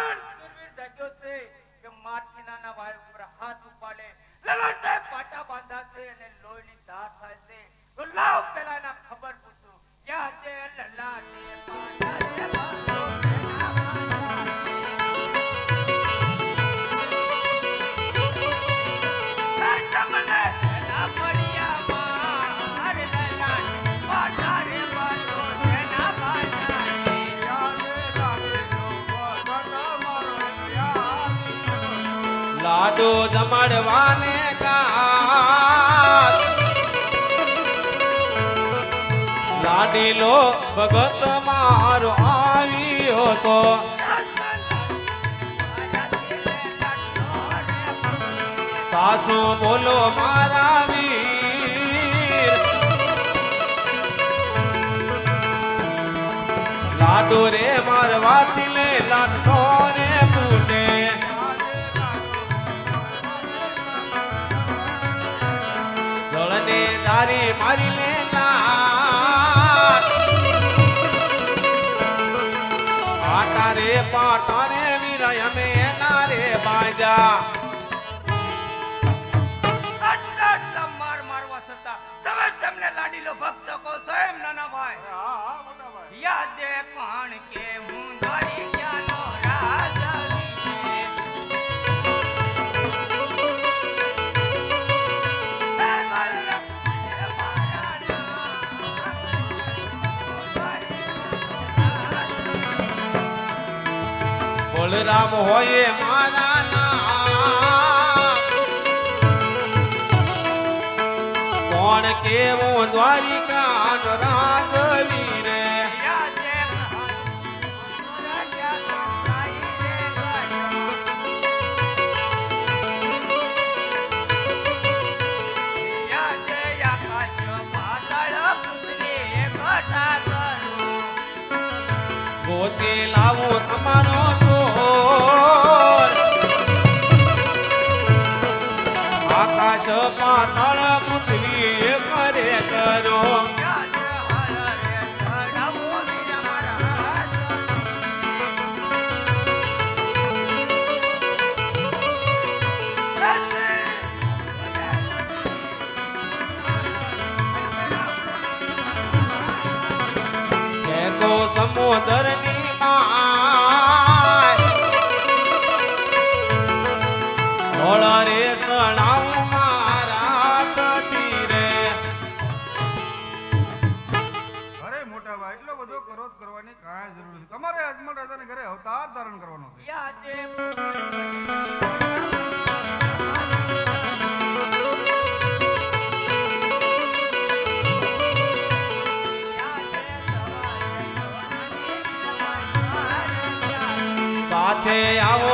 પણ સુરવીર જાગ્યો છે કે માછીનાના ઉપર હાથ ઉપાડે. પાટા બાંધા છે અને લોહીની ધાર થાય છે. તો લાવ પેલા ખબર પૂછું. ક્યાં છે લલ્લા લાડુ જમાડવાને લાડીલો ભગત મારો આવ્યો તો. સાસુ બોલો, મારા વીર. લાડુ રે મારવાથી લે લાડો રે મારી લે લાટ. પાટા રે પાટા રે વીરય અમે એના રે બાજા. તેમને લાડીલો ભક્ત કહો છો એમ નાના ભાઈ. યાદ પણ કે બલરામ હોય મારા કોણ કેવું દ્વારિકા રાજવી રે ગોતે લાવું તમારો પાતાળ પૃથ્વી સાથે આવો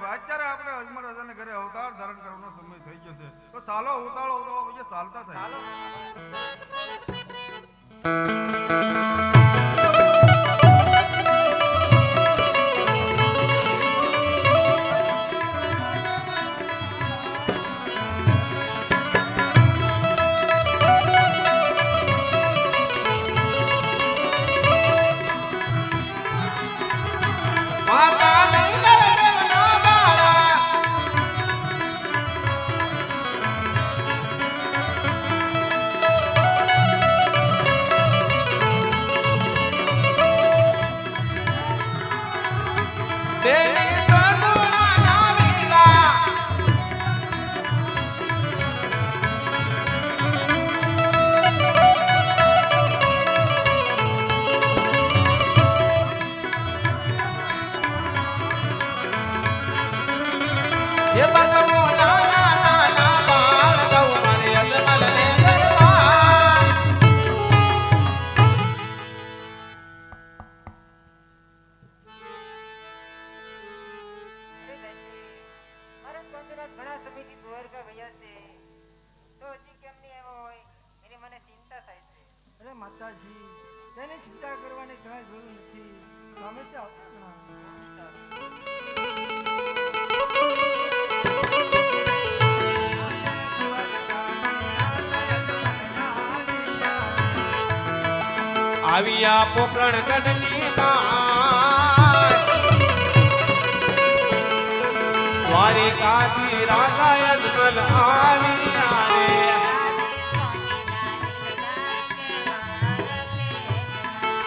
હવે અત્યારે આપણે અજમર રાજાને ઘરે અવતાર ધારણ કરવાનો સમય થઈ ગયો છે. તો સાલો ઉતાળો ઉતાળો પછી સાલતા થાય. ઘણા સમયથી દ્વારકા વયા છે. તો હજી કેમ નહીં આવ્યો હોય? એની મને ચિંતા થાય છે. અરે માતાજી તેને ચિંતા કરવાની કાંઈ જરૂર નથી. સ્વામી તો આવતા આવ્યા પોપરણ ગઢની માં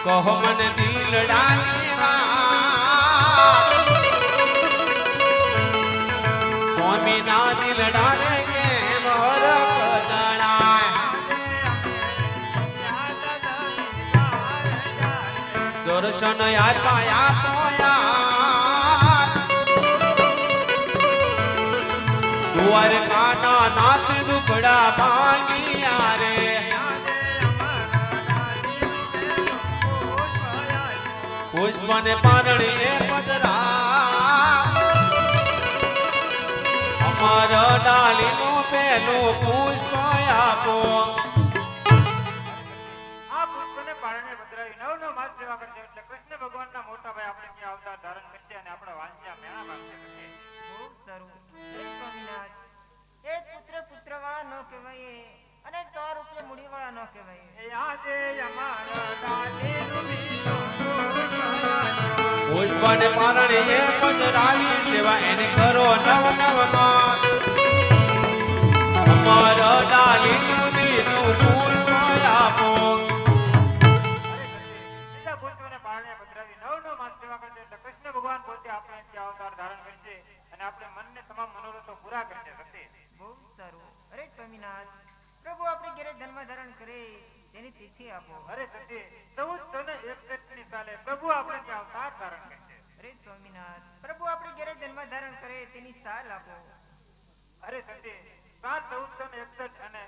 કહો મને દિલ સ્વામી ના દિલડાને કેમ હરખ જણાય દર્શન પોયા દ્વારકાના નાથ દુખડા ભાંગિયા રે. પુષ્પને પારણીએ પધરા અમર ડાલીનું પેલું પુષ્પ આપો. પારણે ભગવાનના મોટા ભાઈ આપણે ક્યાં અવતાર ધારણ કરશે અને આપણા વાંચ્યા મેળા માગશે કરશે ખૂબ સ્વામિનાથ એ પુત્ર પુત્ર વાળા ન કહેવાય અને સો રૂપિયા મૂડી વાળા ન કહેવાય એ. આજે અમારા દાદીનું બીજું પુષ્પને પારણીએ સેવા એને કરો નવ નવમાં અમર ડાલીનું બીજું પુષ્પ આપણે અવતાર ધારણ અરે સ્વામીનાથ પ્રભુ આપણે ઘેરે જન્મ ધારણ કરે, તેની સાલ આપો. અરે સંજય સાત ચૌદસો ને એકસઠ અને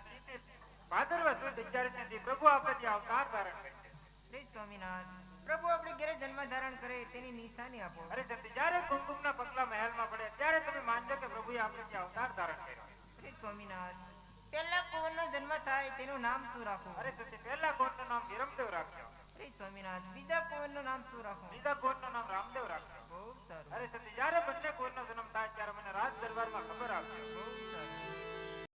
ભાદરવા સુદ અગિયારસ પ્રભુ આપણે અવતાર ધારણ કરશે અરે સ્વામીનાથ પ્રભુ આપણે ઘેરે જન્મ ધારણ કરે તેની નિશાની આપો અરે સંજય જ્યારે કુમકુમના પગલા મહેલમાં પડે ત્યારે તમે માનજો કે પ્રભુએ આપણે ત્યાં અવતાર ધારણ કર્યો. અરે સ્વામીનાથ પહેલા કુંવરનો જન્મ થાય તેનું નામ શું રાખો અરે સત્ય પહેલા કુંવરનું નામ વિરમદેવ રાખ્યો. અરે સ્વામિનાથ બીજા કોરનું નામ શું રાખો બીજા કોરનું નામ રામદેવ રાખો બહુ સારું અરે સતી જ્યારે બંને કોરનો જન્મ થાય ત્યારે મને રાજ દરબારમાં ખબર આપજો બહુ સારું